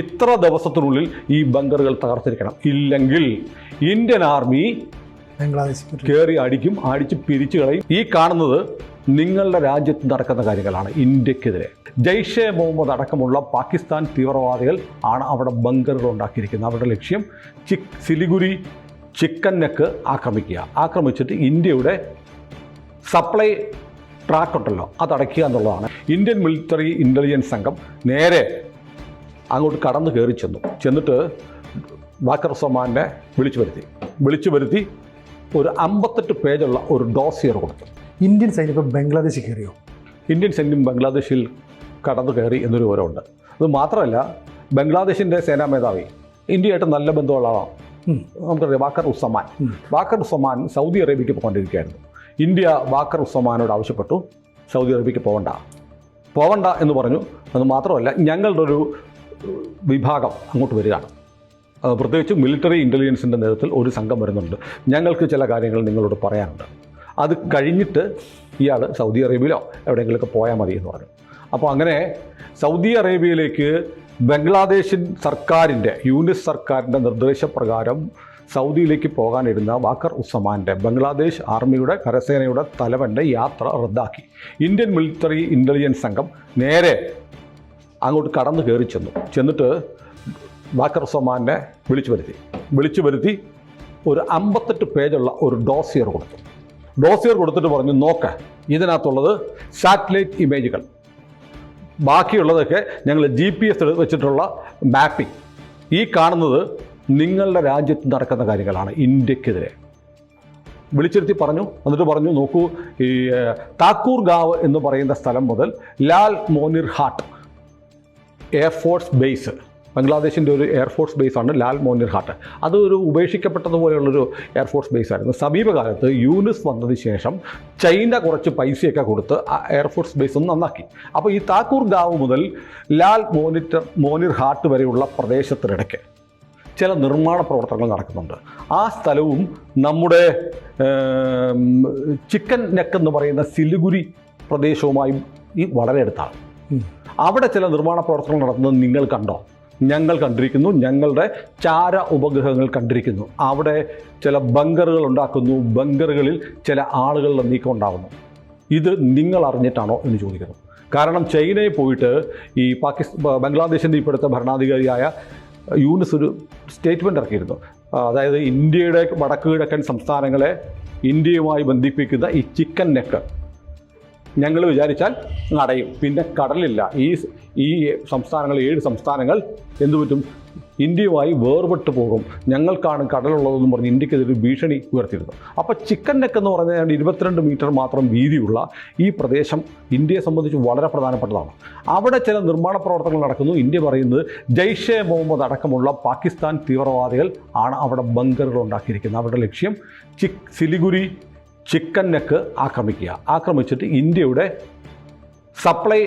ഇത്ര ദിവസത്തിനുള്ളിൽ ഈ ബങ്കറുകൾ തകർത്തിരിക്കണം. ഇല്ലെങ്കിൽ ഇന്ത്യൻ ആർമി കയറി അടിക്കും അടിച്ച് പിരിച്ചു കളയും. ഈ കാണുന്നത് നിങ്ങളുടെ രാജ്യത്ത് നടക്കുന്ന കാര്യങ്ങളാണ് ഇന്ത്യക്കെതിരെ. ജയ്ഷെ മുഹമ്മദ് അടക്കമുള്ള പാകിസ്ഥാൻ തീവ്രവാദികൾ ആണ് അവിടെ ബങ്കറുകൾ ഉണ്ടാക്കിയിരിക്കുന്നത്. അവരുടെ ലക്ഷ്യം ചിക് സിലിഗുരി ചിക്കൻ നെക്ക് ആക്രമിക്കുക. ആക്രമിച്ചിട്ട് ഇന്ത്യയുടെ സപ്ലൈ ട്രാക്ക് ഉണ്ടല്ലോ അതടയ്ക്കുക എന്നുള്ളതാണ്. ഇന്ത്യൻ മിലിറ്ററി ഇന്റലിജൻസ് സംഘം നേരെ അങ്ങോട്ട് കടന്നു കയറി ചെന്നു. ചെന്നിട്ട് വാക്കർ സമാനെ വിളിച്ചു വരുത്തി. വിളിച്ചു വരുത്തി ഒരു അമ്പത്തെട്ട് പേജുള്ള ഒരു ഡോസിയർ കൊടുത്തു. ഇന്ത്യൻ സൈന്യം ബംഗ്ലാദേശിൽ കയറിയോ? ഇന്ത്യൻ സൈന്യം ബംഗ്ലാദേശിൽ കടന്നു കയറി എന്നൊരു വിവരമുണ്ട്. അത് മാത്രമല്ല ബംഗ്ലാദേശിന്റെ സേനാ മേധാവി ഇന്ത്യയായിട്ട് നല്ല ബന്ധമുള്ള. നമുക്കറിയാം വാക്കർ ഉസ്സമാൻ. വാക്കർ ഉസ്സമാൻ സൗദി അറേബ്യയ്ക്ക് പോകാണ്ടിരിക്കുകയായിരുന്നു. ഇന്ത്യ വാക്കർ ഉസ്സമാനോട് ആവശ്യപ്പെട്ടു. സൗദി അറേബ്യയ്ക്ക് പോകണ്ട പോകണ്ട എന്ന് പറഞ്ഞു. അത് മാത്രമല്ല ഞങ്ങളുടെ ഒരു വിഭാഗം അങ്ങോട്ട് വരികയാണ്. പ്രത്യേകിച്ച് മിലിറ്ററി ഇന്റലിജൻസിന്റെ നേതൃത്വത്തിൽ ഒരു സംഘം വരുന്നുണ്ട്. ഞങ്ങൾക്ക് ചില കാര്യങ്ങൾ നിങ്ങളോട് പറയാനുണ്ട്. അത് കഴിഞ്ഞിട്ട് ഇയാൾ സൗദി അറേബ്യയിലോ എവിടെയെങ്കിലുമൊക്കെ പോയാൽ മതി എന്ന് പറഞ്ഞു. അപ്പോൾ അങ്ങനെ സൗദി അറേബ്യയിലേക്ക് ബംഗ്ലാദേശിൻ സർക്കാരിന്റെ യൂനിസ് സർക്കാരിന്റെ നിർദ്ദേശപ്രകാരം സൗദിയിലേക്ക് പോകാനിരുന്ന വാക്കർ ഉസ്സമാന്റെ ബംഗ്ലാദേശ് ആർമിയുടെ കരസേനയുടെ തലവന്റെ യാത്ര റദ്ദാക്കി. ഇന്ത്യൻ മിലിറ്ററി ഇന്റലിജൻസ് സംഘം നേരെ അങ്ങോട്ട് കടന്നു കയറി ചെന്നു. ചെന്നിട്ട് വാക്കർ സമാനെ വിളിച്ചു വരുത്തി. വിളിച്ചു വരുത്തി ഒരു അമ്പത്തെട്ട് പേജുള്ള ഒരു ഡോസിയർ കൊടുത്തു. ഡോസിയർ കൊടുത്തിട്ട് പറഞ്ഞു നോക്ക ഇതിനകത്തുള്ളത് സാറ്റലൈറ്റ് ഇമേജുകൾ ബാക്കിയുള്ളതൊക്കെ ഞങ്ങൾ ജി പി എസ് വെച്ചിട്ടുള്ള മാപ്പിംഗ് ഈ കാണുന്നത് നിങ്ങളുടെ രാജ്യത്ത് നടക്കുന്ന കാര്യങ്ങളാണ് ഇന്ത്യക്കെതിരെ. വിളിച്ചിരുത്തി പറഞ്ഞു എന്നിട്ട് പറഞ്ഞു നോക്കൂ ഈ താക്കൂർ ഗാവ് എന്ന് പറയുന്ന സ്ഥലം മുതൽ Lalmonirhat air force base ബംഗ്ലാദേശിന്റെ ഒരു എയർഫോഴ്സ് ബേസാണ് ലാൽ മോനിർ ഹാട്ട് അത് ഒരു ഉപേക്ഷിക്കപ്പെട്ടതുപോലെയുള്ളൊരു എയർഫോഴ്സ് ബേസ് ആയിരുന്നു. സമീപകാലത്ത് യൂനിസ് വന്നതിന് ശേഷം ചൈന കുറച്ച് പൈസയൊക്കെ കൊടുത്ത് ആ എയർഫോഴ്സ് ബേസ് ഒന്ന് നന്നാക്കി. അപ്പോൾ ഈ താക്കൂർ ഗാവ് മുതൽ ലാൽ മോനിറ്റർ മോനിർ ഹാട്ട് വരെയുള്ള പ്രദേശത്തിനിടയ്ക്ക് ചില നിർമ്മാണ പ്രവർത്തനങ്ങൾ നടക്കുന്നുണ്ട്. ആ സ്ഥലവും നമ്മുടെ ചിക്കൻ നെക്ക് എന്ന് പറയുന്ന സിലിഗുരി പ്രദേശവുമായും ഈ വളരെ അടുത്താണ്. അവിടെ ചില നിർമ്മാണ പ്രവർത്തനങ്ങൾ നടത്തുന്നത് നിങ്ങൾ കണ്ടോ? ഞങ്ങൾ കണ്ടിരിക്കുന്നു ഞങ്ങളുടെ ചാര ഉപഗ്രഹങ്ങൾ കണ്ടിരിക്കുന്നു. അവിടെ ചില ബങ്കറുകൾ ഉണ്ടാക്കുന്നു ബങ്കറുകളിൽ ചില ആളുകളുടെ നീക്കം ഉണ്ടാകുന്നു ഇത് നിങ്ങൾ അറിഞ്ഞിട്ടാണോ എന്ന് ചോദിക്കുന്നു. കാരണം ചൈനയിൽ പോയിട്ട് ഈ പാകിസ്ഥാൻ ബംഗ്ലാദേശിന്റെ ഇപ്പോഴത്തെ ഭരണാധികാരിയായ യൂണിസ് ഒരു സ്റ്റേറ്റ്മെന്റ് ഇറക്കിയിരുന്നു. അതായത് ഇന്ത്യയുടെ വടക്ക് കിഴക്കൻ സംസ്ഥാനങ്ങളെ ഇന്ത്യയുമായി ബന്ധിപ്പിക്കുന്ന ഈ ചിക്കൻ നെക്ക്. ഞങ്ങൾ വിചാരിച്ചാൽ നടയും. പിന്നെ കടലില്ല. ഈ ഈ സംസ്ഥാനങ്ങൾ ഏഴ് സംസ്ഥാനങ്ങൾ എന്തു പറ്റും? ഇന്ത്യയുമായി വേർപെട്ട് പോകും. ഞങ്ങൾക്കാണ് കടലുള്ളതെന്ന് പറഞ്ഞ് ഇന്ത്യക്കെതിരെ ഭീഷണി ഉയർത്തിയിരുന്നു. അപ്പോൾ ചിക്കൻ നെക്ക് എന്ന് പറഞ്ഞാൽ ഇരുപത്തിരണ്ട് മീറ്റർ മാത്രം വീതിയുള്ള ഈ പ്രദേശം ഇന്ത്യയെ സംബന്ധിച്ച് വളരെ പ്രധാനപ്പെട്ടതാണ്. അവിടെ ചില നിർമ്മാണ പ്രവർത്തനങ്ങൾ നടക്കുന്നു. ഇന്ത്യ പറയുന്നത് ജയ്ഷെ മുഹമ്മദ് അടക്കമുള്ള പാകിസ്ഥാൻ തീവ്രവാദികൾ ആണ് അവിടെ ബങ്കറുകൾ ഉണ്ടാക്കിയിരിക്കുന്നത്. അവരുടെ ലക്ഷ്യം ചിക് സിലിഗുരി ചിക്കൻ നെക്ക് ആക്രമിക്കുക. ആക്രമിച്ചിട്ട് ഇന്ത്യയുടെ സപ്ലൈ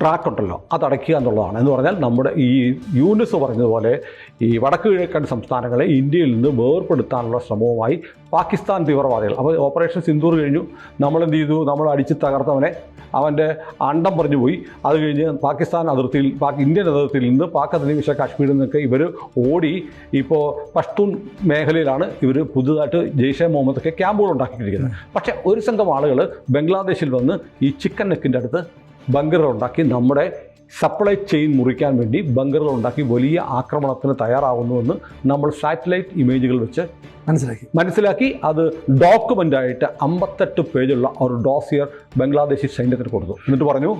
ട്രാക്ക് ഉണ്ടല്ലോ അത് അടയ്ക്കുക എന്നുള്ളതാണ്. എന്ന് പറഞ്ഞാൽ നമ്മുടെ ഈ യൂനിസ് പറഞ്ഞതുപോലെ ഈ വടക്ക് കിഴക്കൻ സംസ്ഥാനങ്ങളെ ഇന്ത്യയിൽ നിന്ന് വേർപെടുത്താനുള്ള ശ്രമവുമായി പാകിസ്ഥാൻ തീവ്രവാദികൾ. അപ്പോൾ ഓപ്പറേഷൻ സിന്ദൂർ കഴിഞ്ഞു. നമ്മൾ എന്ത് ചെയ്തു? നമ്മൾ അടിച്ച് തകർത്തവനെ. അവന്റെ അണ്ടം പറഞ്ഞു പോയി. അത് കഴിഞ്ഞ് പാകിസ്ഥാൻ അതിർത്തിയിൽ പാക് ഇന്ത്യൻ അതിർത്തിയിൽ നിന്ന് പാക് അധിനിവേശ കാശ്മീരിൽ നിന്നൊക്കെ ഇവർ ഓടി ഇപ്പോൾ പഷ്തൂൺ മേഖലയിലാണ് ഇവർ പുതുതായിട്ട് ജെയ്ഷെ മുഹമ്മദൊക്കെ ക്യാമ്പുകൾ ഉണ്ടാക്കിയിരിക്കുന്നത് പക്ഷേ ഒരു സംഘം ആളുകൾ ബംഗ്ലാദേശിൽ വന്ന് ഈ ചിക്കൻ നെക്കിന്റെ അടുത്ത് ബങ്കറുകൾ ഉണ്ടാക്കി നമ്മുടെ സപ്ലൈ ചെയിൻ മുറിക്കാൻ വേണ്ടി ബങ്കറുകൾ ഉണ്ടാക്കി വലിയ ആക്രമണത്തിന് തയ്യാറാവുന്നുവെന്ന് നമ്മൾ സാറ്റലൈറ്റ് ഇമേജുകൾ വെച്ച് മനസ്സിലാക്കി. മനസ്സിലാക്കി. അത് ഡോക്യുമെന്റ് ആയിട്ട് അമ്പത്തെട്ട് പേജുള്ള ഒരു ഡോസിയർ ബംഗ്ലാദേശി സൈന്യത്തിന് കൊടുത്തു. എന്നിട്ട് പറഞ്ഞു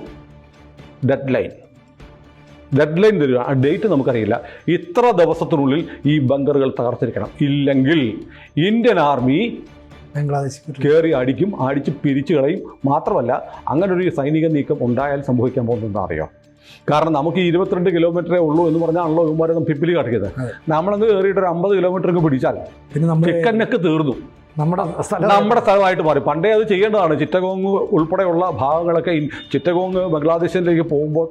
ഡെഡ് ലൈൻ ഡെഡ് ലൈൻ തരിക. ആ ഡേറ്റ് നമുക്കറിയില്ല. ഇത്ര ദിവസത്തിനുള്ളിൽ ഈ ബങ്കറുകൾ തകർത്തിരിക്കണം. ഇല്ലെങ്കിൽ ഇന്ത്യൻ ആർമി കയറി അടിക്കും അടിച്ച് പിരിച്ചു കളയും. മാത്രമല്ല അങ്ങനെ ഒരു സൈനിക നീക്കം ഉണ്ടായാൽ സംഭവിക്കാൻ പോകുന്നതെന്ന് അറിയാം? കാരണം നമുക്ക് ഈ ഇരുപത്തിരണ്ട് കിലോമീറ്ററേ ഉള്ളൂ എന്ന് പറഞ്ഞാണല്ലോ ഇവന്മാരെ പിപ്പിലി കാട്ടിയത്. നമ്മളങ്ങ് കയറിയിട്ട് ഒരു അമ്പത് കിലോമീറ്റർ പിടിച്ചാൽ പിന്നെ നമ്മൾ ചിക്കനൊക്കെ തീർന്നു. നമ്മുടെ സ്ഥലം നമ്മുടെ സ്ഥലമായിട്ട് മാറി. പണ്ടേ അത് ചെയ്യേണ്ടതാണ്. ചിറ്റഗോങ് ഉൾപ്പെടെയുള്ള ഭാഗങ്ങളൊക്കെ ചിറ്റഗോങ് ബംഗ്ലാദേശിലേക്ക് പോകുമ്പോൾ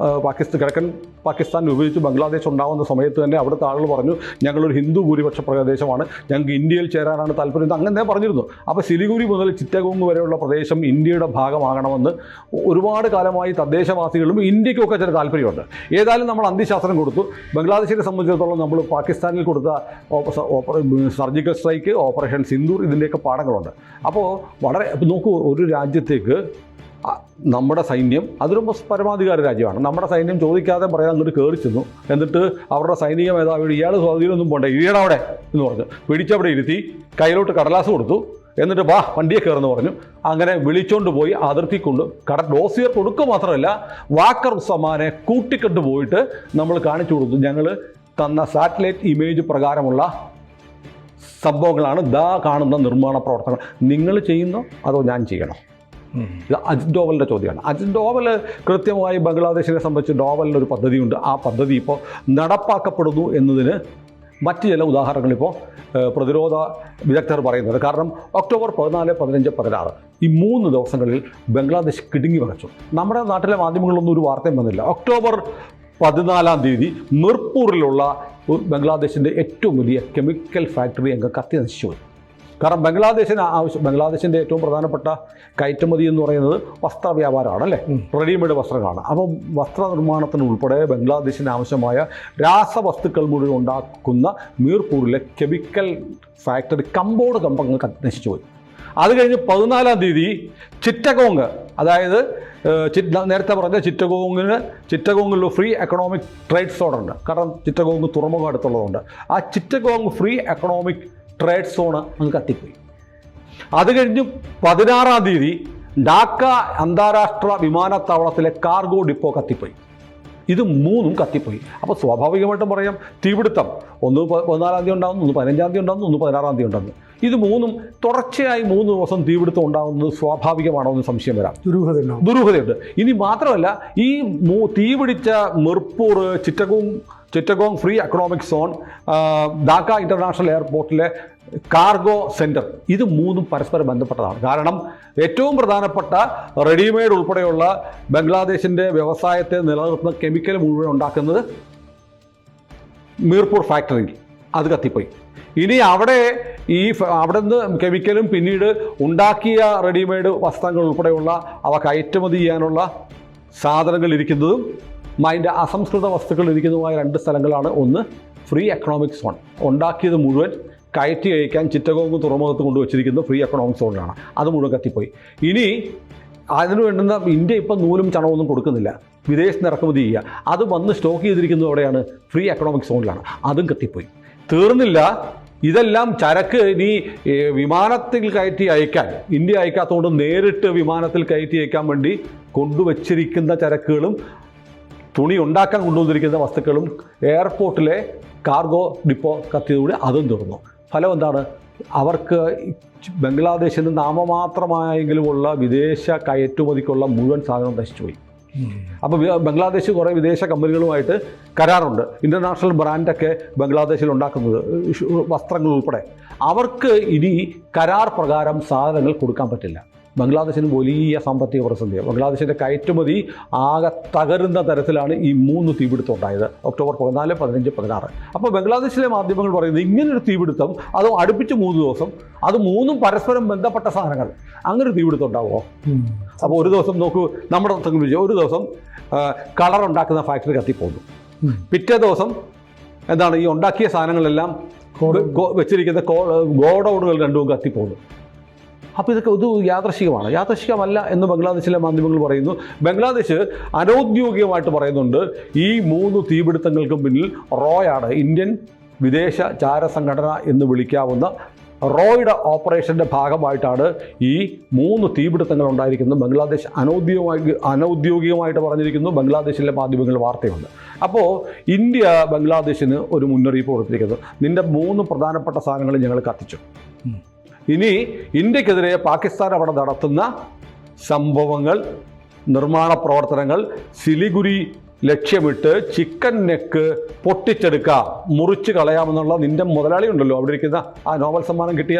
പാകിസ്ഥാൻ കിഴക്കൻ പാകിസ്ഥാൻ വിഭജിച്ച് ബംഗ്ലാദേശ് ഉണ്ടാകുന്ന സമയത്ത് തന്നെ അവിടുത്തെ ആളുകൾ പറഞ്ഞു ഞങ്ങളൊരു ഹിന്ദു ഭൂരിപക്ഷ പ്രദേശമാണ്. ഞങ്ങൾക്ക് ഇന്ത്യയിൽ ചേരാനാണ് താല്പര്യം. അങ്ങനെ പറഞ്ഞിരുന്നു. അപ്പോൾ സിലിഗുരി മുതൽ ചിറ്റഗോങ് വരെയുള്ള പ്രദേശം ഇന്ത്യയുടെ ഭാഗമാകണമെന്ന് ഒരുപാട് കാലമായി തദ്ദേശവാസികളും ഇന്ത്യക്കൊക്കെ ചില താല്പര്യമുണ്ട്. ഏതായാലും നമ്മൾ അന്ത്യശാസ്ത്രം കൊടുത്തു. ബംഗ്ലാദേശിനെ സംബന്ധിച്ചിടത്തോളം നമ്മൾ പാകിസ്ഥാനിൽ കൊടുത്ത സർജിക്കൽ സ്ട്രൈക്ക് ഓപ്പറേഷൻ സിന്ദൂർ ഇതിന്റെയൊക്കെ പാഠങ്ങളുണ്ട്. അപ്പോൾ വളരെ നോക്കൂ ഒരു രാജ്യത്തേക്ക് നമ്മുടെ സൈന്യം അതൊരു പരമാധികാര രാജ്യമാണ്. നമ്മുടെ സൈന്യം ചോദിക്കാതെ പറയാൻ അങ്ങോട്ട് കയറി ചെന്നു. എന്നിട്ട് അവരുടെ സൈനിക മേധാവിയോട് ഇയാൾ സ്വാധീനമൊന്നും പോണ്ട? ഇരിയട അവിടെ എന്ന് പറഞ്ഞു. പിടിച്ചവിടെ ഇരുത്തി കയ്യിലോട്ട് കടലാസ് കൊടുത്തു. എന്നിട്ട് വാ വണ്ടിയെ കയറുന്നു പറഞ്ഞു. അങ്ങനെ വിളിച്ചോണ്ട് പോയി അതിർത്തി കൊണ്ട് കട ഡോസിയർ കൊടുക്കുക മാത്രമല്ല വാക്കർ സമാനെ കൂട്ടിക്കൊണ്ട് പോയിട്ട് നമ്മൾ കാണിച്ചു കൊടുത്തു. ഞങ്ങൾ തന്ന സാറ്റലൈറ്റ് ഇമേജ് പ്രകാരമുള്ള സംഭവങ്ങളാണ് ദാ കാണുന്ന നിർമ്മാണ പ്രവർത്തനങ്ങൾ. നിങ്ങൾ ചെയ്യുന്നോ അതോ ഞാൻ ചെയ്യണോ? ഇത് അജിത് ഡോവലിന്റെ ചോദ്യമാണ്. അജിത് ഡോവൽ കൃത്യമായി ബംഗ്ലാദേശിനെ സംബന്ധിച്ച് ഡോവലിന് ഒരു പദ്ധതിയുണ്ട്. ആ പദ്ധതി ഇപ്പോൾ നടപ്പാക്കപ്പെടുന്നു എന്നതിന് മറ്റ് ചില ഏഹ്, പ്രതിരോധ വിദഗ്ധർ പറയുന്നത് കാരണം ഒക്ടോബർ പതിനാല് പതിനഞ്ച് പതിനാറ് ഈ മൂന്ന് ദിവസങ്ങളിൽ ബംഗ്ലാദേശ് കിടുങ്ങി വരച്ചു നമ്മുടെ നാട്ടിലെ മാധ്യമങ്ങളൊന്നും ഒരു വാർത്തയും വന്നില്ല. ഒക്ടോബർ പതിനാലാം തീയതി മിർപൂറിലുള്ള ഒരു ബംഗ്ലാദേശിന്റെ ഏറ്റവും വലിയ കെമിക്കൽ ഫാക്ടറി അങ്ങ് കത്തി നശിച്ചു കാരണം ബംഗ്ലാദേശിന് ആവശ്യം ബംഗ്ലാദേശിന്റെ ഏറ്റവും പ്രധാനപ്പെട്ട കയറ്റുമതി എന്ന് പറയുന്നത് വസ്ത്ര വ്യാപാരമാണ് അല്ലേ റെഡിമെയ്ഡ് വസ്ത്രങ്ങളാണ്. അപ്പോൾ വസ്ത്രനിർമ്മാണത്തിന് ഉൾപ്പെടെ ബംഗ്ലാദേശിന് ആവശ്യമായ രാസവസ്തുക്കൾ മുഴുവൻ ഉണ്ടാക്കുന്ന മീർപൂരിലെ കെമിക്കൽ ഫാക്ടറി കമ്പോട് കമ്പങ്ങൾ നശിച്ചു പോയി. അത് കഴിഞ്ഞ് പതിനാലാം തീയതി ചിറ്റഗോങ് അതായത് നേരത്തെ പറഞ്ഞ ചിറ്റഗോങ്ങിന് ചിറ്റഗോങ്ങിൽ ഫ്രീ എക്കണോമിക് ട്രേഡ് സോൺ ഉണ്ട് കാരണം ചിറ്റഗോങ് തുറമുഖം അടുത്തുള്ളതുകൊണ്ട്. ആ Chittagong free economic trade zone അങ്ങ് കത്തിപ്പോയി. അത് കഴിഞ്ഞ് പതിനാറാം തീയതി ഡാക്ക അന്താരാഷ്ട്ര വിമാനത്താവളത്തിലെ കാർഗോ ഡിപ്പോ കത്തിപ്പോയി. ഇത് മൂന്നും കത്തിപ്പോയി. അപ്പോൾ സ്വാഭാവികമായിട്ടും പറയാം തീപിടുത്തം. ഒന്ന് പതിനാലാം തീയതി ഉണ്ടാകുന്നു ഒന്ന് പതിനഞ്ചാം തീയതി ഉണ്ടാകുന്നു ഒന്ന് പതിനാറാം തീയതി ഉണ്ടാകുന്നു ഇത് മൂന്നും തുടർച്ചയായി മൂന്ന് ദിവസം തീപിടുത്തം ഉണ്ടാകുന്നത് സ്വാഭാവികമാണോ എന്ന് സംശയം വരാം. ദുരൂഹതയുണ്ട്? ദുരൂഹതയുണ്ട്. ഇനി മാത്രമല്ല ഈ തീപിടിച്ച Mirpur Chittagong Chittagong free economic zone Dhaka international എയർപോർട്ടിലെ cargo centre ഇത് മൂന്നും പരസ്പരം ബന്ധപ്പെട്ടതാണ്. കാരണം ഏറ്റവും പ്രധാനപ്പെട്ട റെഡിമെയ്ഡ് ഉൾപ്പെടെയുള്ള ബംഗ്ലാദേശിന്റെ വ്യവസായത്തെ നിലനിർത്തുന്ന കെമിക്കൽ മുഴുവൻ ഉണ്ടാക്കുന്നത് മീർപൂർ ഫാക്ടറിയിൽ അത് കത്തിപ്പോയി. ഇനി അവിടെ ഈ അവിടെ നിന്ന് കെമിക്കലും പിന്നീട് ഉണ്ടാക്കിയ റെഡിമെയ്ഡ് വസ്ത്രങ്ങൾ ഉൾപ്പെടെയുള്ള അവ കയറ്റുമതി ചെയ്യാനുള്ള സാധനങ്ങൾ ഇരിക്കുന്നതും അതിന്റെ അസംസ്കൃത വസ്തുക്കൾ ഇരിക്കുന്നതുമായ രണ്ട് സ്ഥലങ്ങളാണ്. ഒന്ന് ഫ്രീ എക്കണോമിക് സോൺ ഉണ്ടാക്കിയത് മുഴുവൻ കയറ്റി അയക്കാൻ ചിറ്റഗോങ് തുറമുഖത്ത് കൊണ്ടുവച്ചിരിക്കുന്നത് ഫ്രീ എക്കണോമിക് സോണിലാണ് അത് മുഴുവൻ കത്തിപ്പോയി. ഇനി അതിനു വേണ്ടുന്ന ഇന്ത്യ ഇപ്പം നൂലും ചണമൊന്നും കൊടുക്കുന്നില്ല. വിദേശത്ത് ഇറക്കുമതി ചെയ്യുക. അത് വന്ന് സ്റ്റോക്ക് ചെയ്തിരിക്കുന്നത് എവിടെയാണ്? ഫ്രീ എക്കണോമിക് സോണിലാണ് അതും കത്തിപ്പോയി. തീർന്നില്ല. ഇതെല്ലാം ചരക്ക് ഇനി വിമാനത്തിൽ കയറ്റി അയക്കാൻ ഇന്ത്യ അയക്കാത്തതുകൊണ്ട് നേരിട്ട് വിമാനത്തിൽ കയറ്റി അയക്കാൻ വേണ്ടി കൊണ്ടുവച്ചിരിക്കുന്ന ചരക്കുകളും തുണി ഉണ്ടാക്കാൻ കൊണ്ടുവന്നിരിക്കുന്ന വസ്തുക്കളും എയർപോർട്ടിലെ കാർഗോ ഡിപ്പോ കത്തിയതോടെ അതും തീർന്നു. ഫലം എന്താണ്? അവർക്ക് ബംഗ്ലാദേശിൽ നിന്ന് നാമമാത്രമായെങ്കിലുമുള്ള വിദേശ കയറ്റുമതിക്കുള്ള മുഴുവൻ സാധനവും നശിച്ചുപോയി അപ്പോൾ ബംഗ്ലാദേശ് കുറേ വിദേശ കമ്പനികളുമായിട്ട് കരാറുണ്ട്. ഇന്റർനാഷണൽ ബ്രാൻഡൊക്കെ ബംഗ്ലാദേശിൽ ഉണ്ടാക്കുന്നത് വസ്ത്രങ്ങൾ ഉൾപ്പെടെ. അവർക്ക് ഇനി കരാർ പ്രകാരം സാധനങ്ങൾ കൊടുക്കാൻ പറ്റില്ല. ബംഗ്ലാദേശിന് വലിയ സാമ്പത്തിക പ്രതിസന്ധിയാണ് ബംഗ്ലാദേശിന്റെ കയറ്റുമതി ആകെ തകരുന്ന തരത്തിലാണ് ഈ മൂന്ന് തീപിടുത്തം ഉണ്ടായത്. ഒക്ടോബർ പതിനാല് പതിനഞ്ച് പതിനാറ്. അപ്പോൾ ബംഗ്ലാദേശിലെ മാധ്യമങ്ങൾ പറയുന്നത് ഇങ്ങനൊരു തീപിടുത്തം അതും അടുപ്പിച്ച് മൂന്ന് ദിവസം അത് മൂന്നും പരസ്പരം ബന്ധപ്പെട്ട സാധനങ്ങൾ. അങ്ങനെ ഒരു തീപിടുത്തം ഉണ്ടാവുമോ? അപ്പോൾ ഒരു ദിവസം നോക്കൂ നമ്മുടെ ഒരു ദിവസം കളർ ഉണ്ടാക്കുന്ന ഫാക്ടറി കത്തിപ്പോകുന്നു. പിറ്റേ ദിവസം എന്താണ് ഈ ഉണ്ടാക്കിയ സാധനങ്ങളെല്ലാം വെച്ചിരിക്കുന്ന കോ- ഗോഡൗണുകൾ രണ്ടും കത്തിപ്പോകുന്നു അപ്പോൾ ഇതൊക്കെ ഇത് യാദൃശികമാണ്. യാദൃശികമല്ല എന്ന് ബംഗ്ലാദേശിലെ മാധ്യമങ്ങൾ പറയുന്നു. ബംഗ്ലാദേശ് അനൗദ്യോഗികമായിട്ട് പറയുന്നുണ്ട് ഈ മൂന്ന് തീപിടുത്തങ്ങൾക്കും പിന്നിൽ റോയാണ് ഇന്ത്യൻ വിദേശ ചാര സംഘടന എന്ന് വിളിക്കാവുന്ന റോയുടെ ഓപ്പറേഷന്റെ ഭാഗമായിട്ടാണ് ഈ മൂന്ന് തീപിടുത്തങ്ങൾ ഉണ്ടായിരിക്കുന്നത്. ബംഗ്ലാദേശ് അനൗദ്യോഗിക അനൗദ്യോഗികമായിട്ട് പറഞ്ഞിരിക്കുന്നു. ബംഗ്ലാദേശിലെ മാധ്യമങ്ങൾ വാർത്തയുണ്ട്. അപ്പോൾ ഇന്ത്യ ബംഗ്ലാദേശിന് ഒരു മുന്നറിയിപ്പ് കൊടുത്തിരിക്കുന്നത് നിന്റെ മൂന്ന് പ്രധാനപ്പെട്ട സാധനങ്ങൾ ഞങ്ങൾ കത്തിച്ചു. ഇനി ഇന്ത്യക്കെതിരെ പാകിസ്ഥാൻ അവിടെ നടത്തുന്ന സംഭവങ്ങൾ നിർമ്മാണ പ്രവർത്തനങ്ങൾ സിലിഗുരി ലക്ഷ്യമിട്ട് ചിക്കൻ നെക്ക് പൊട്ടിച്ചെടുക്കുക മുറിച്ച് കളയാമെന്നുള്ള നിന്റെ മുതലാളി ഉണ്ടല്ലോ. അവിടെ ഇരിക്കുന്ന ആ നോബൽ സമ്മാനം കിട്ടിയ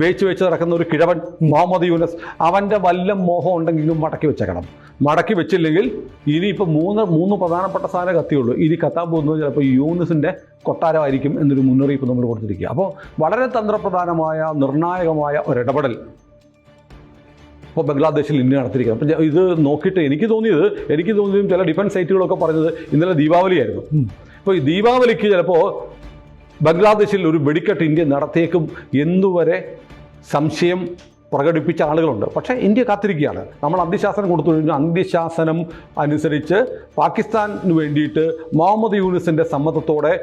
വേച്ച് വെച്ച് നടക്കുന്ന ഒരു കിഴവൻ മുഹമ്മദ് യൂനസ് അവന്റെ വല്ല മോഹം ഉണ്ടെങ്കിലും മടക്കി വെച്ചേക്കണം. മടക്കി വെച്ചില്ലെങ്കിൽ ഇനിയിപ്പോൾ മൂന്ന് മൂന്ന് പ്രധാനപ്പെട്ട സാധനം കത്തിയുള്ളൂ. ഇനി കത്താൻ പോകുന്നത് ചിലപ്പോൾ യൂണിസിന്റെ കൊട്ടാരമായിരിക്കും എന്നൊരു മുന്നറിയിപ്പ് നമ്മൾ കൊടുത്തിരിക്കുക. അപ്പോൾ വളരെ തന്ത്രപ്രധാനമായ നിർണായകമായ ഒരിടപെടൽ ഇപ്പോൾ ബംഗ്ലാദേശിൽ ഇന്ത്യ നടത്തിയിരിക്കുന്നത്. അപ്പം ഇത് നോക്കിയിട്ട് എനിക്ക് തോന്നിയത് എനിക്ക് തോന്നിയതും ചില ഡിഫൻസ് സൈറ്റുകളൊക്കെ പറഞ്ഞത് ഇന്നലെ ദീപാവലിയായിരുന്നു. അപ്പോൾ ഈ ദീപാവലിക്ക് ചിലപ്പോൾ ബംഗ്ലാദേശിൽ ഒരു വെടിക്കെട്ട് ഇന്ത്യ നടത്തിയേക്കും എന്നുവരെ സംശയം പ്രകടിപ്പിച്ച ആളുകളുണ്ട്. പക്ഷേ ഇന്ത്യ കാത്തിരിക്കുകയാണ്. നമ്മൾ അന്ത്യശാസനം കൊടുത്തു. കഴിഞ്ഞാൽ അന്ത്യശാസനം അനുസരിച്ച് പാകിസ്ഥാന് വേണ്ടിയിട്ട് മുഹമ്മദ് യൂനിസിന്റെ സമ്മതത്തോടെ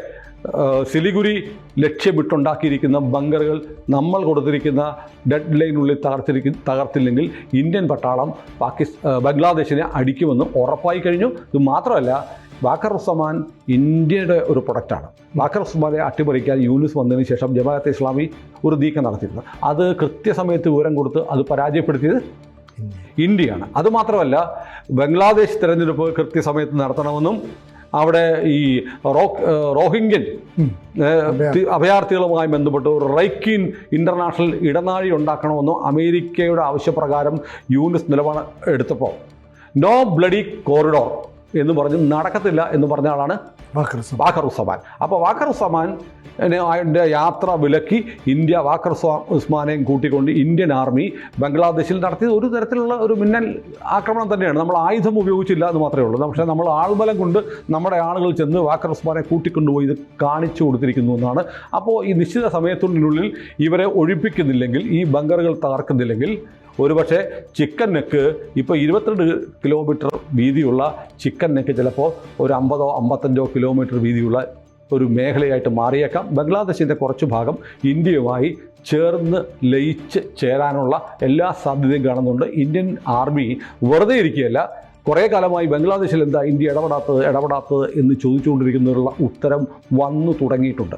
സിലിഗുരി ലക്ഷ്യമിട്ടുണ്ടാക്കിയിരിക്കുന്ന ബങ്കറുകൾ നമ്മൾ കൊടുത്തിരിക്കുന്ന ഡെഡ് ലൈനുള്ളിൽ തകർത്തിരിക്കും തകർത്തില്ലെങ്കിൽ ഇന്ത്യൻ പട്ടാളം പാകിസ് ബംഗ്ലാദേശിനെ അടിക്കുമെന്ന് ഉറപ്പായി കഴിഞ്ഞു. ഇത് മാത്രമല്ല വാക്കർ ഉസ്മാൻ ഇന്ത്യയുടെ ഒരു പ്രൊഡക്റ്റാണ് വാക്കർ ഉസ്മാനെ അട്ടിമറിക്കാൻ യൂനിസ് വന്നതിന് ശേഷം ജമാഅത്തെ ഇസ്ലാമി ഒരു നീക്കം നടത്തിയിരുന്നു അത് കൃത്യസമയത്ത് വിവരം കൊടുത്ത് അത് പരാജയപ്പെടുത്തിയത് ഇന്ത്യയാണ്. അതുമാത്രമല്ല ബംഗ്ലാദേശ് തിരഞ്ഞെടുപ്പ് കൃത്യസമയത്ത് നടത്തണമെന്നും അവിടെ ഈ റോ റോഹിംഗ്യൻ അഭയാർത്ഥികളുമായി ബന്ധപ്പെട്ട് ഒരു റൈക്കിൻ ഇന്റർനാഷണൽ ഇടനാഴി ഉണ്ടാക്കണമെന്നും അമേരിക്കയുടെ ആവശ്യപ്രകാരം യൂനിസ് നിലപാട് എടുത്തപ്പോൾ നോ ബ്ലഡി കോറിഡോർ എന്ന് പറഞ്ഞ് നടക്കത്തില്ല എന്ന് പറഞ്ഞ ആളാണ്. വാക്കർ അപ്പോൾ വാക്കർ ഉസ്മാൻ. അതിന്റെ യാത്ര വിലക്കി ഇന്ത്യ വാക്കർ ഉസ്മാനെയും കൂട്ടിക്കൊണ്ട് ഇന്ത്യൻ ആർമി ബംഗ്ലാദേശിൽ നടത്തിയത് ഒരു തരത്തിലുള്ള ഒരു മിന്നൽ ആക്രമണം തന്നെയാണ്. നമ്മൾ ആയുധം ഉപയോഗിച്ചില്ല എന്ന് മാത്രമേ ഉള്ളൂ. പക്ഷേ നമ്മൾ ആൾബലം കൊണ്ട് നമ്മുടെ ആളുകൾ ചെന്ന് വാക്കർ ഉസ്മാനെ കൂട്ടിക്കൊണ്ടുപോയി ഇത് കാണിച്ചു കൊടുത്തിരിക്കുന്നു എന്നാണ്. അപ്പോൾ ഈ നിശ്ചിത സമയത്തിനുള്ളിൽ ഇവരെ ഒഴിപ്പിക്കുന്നില്ലെങ്കിൽ ഈ ബങ്കറുകൾ തകർക്കുന്നില്ലെങ്കിൽ ഒരുപക്ഷെ ചിക്കൻ നെക്ക് ഇപ്പോൾ ഇരുപത്തിരണ്ട് കിലോമീറ്റർ വീതിയുള്ള ചിക്കൻ നെക്ക് ചിലപ്പോൾ ഒരു അമ്പതോ അമ്പത്തഞ്ചോ കിലോമീറ്റർ വീതിയുള്ള ഒരു മേഖലയായിട്ട് മാറിയേക്കാം. ബംഗ്ലാദേശിന്റെ കുറച്ച് ഭാഗം ഇന്ത്യയുമായി ചേർന്ന് ലയിച്ച് ചേരാനുള്ള എല്ലാ സാധ്യതയും കാണുന്നുണ്ട്. ഇന്ത്യൻ ആർമി വെറുതെ ഇരിക്കുകയല്ല കുറേ കാലമായി ബംഗ്ലാദേശിൽ എന്താ ഇന്ത്യ ഇടപെടാത്തത് ഇടപെടാത്തത് എന്ന് ചോദിച്ചുകൊണ്ടിരിക്കുന്നതിനുള്ള ഉത്തരം വന്നു തുടങ്ങിയിട്ടുണ്ട്.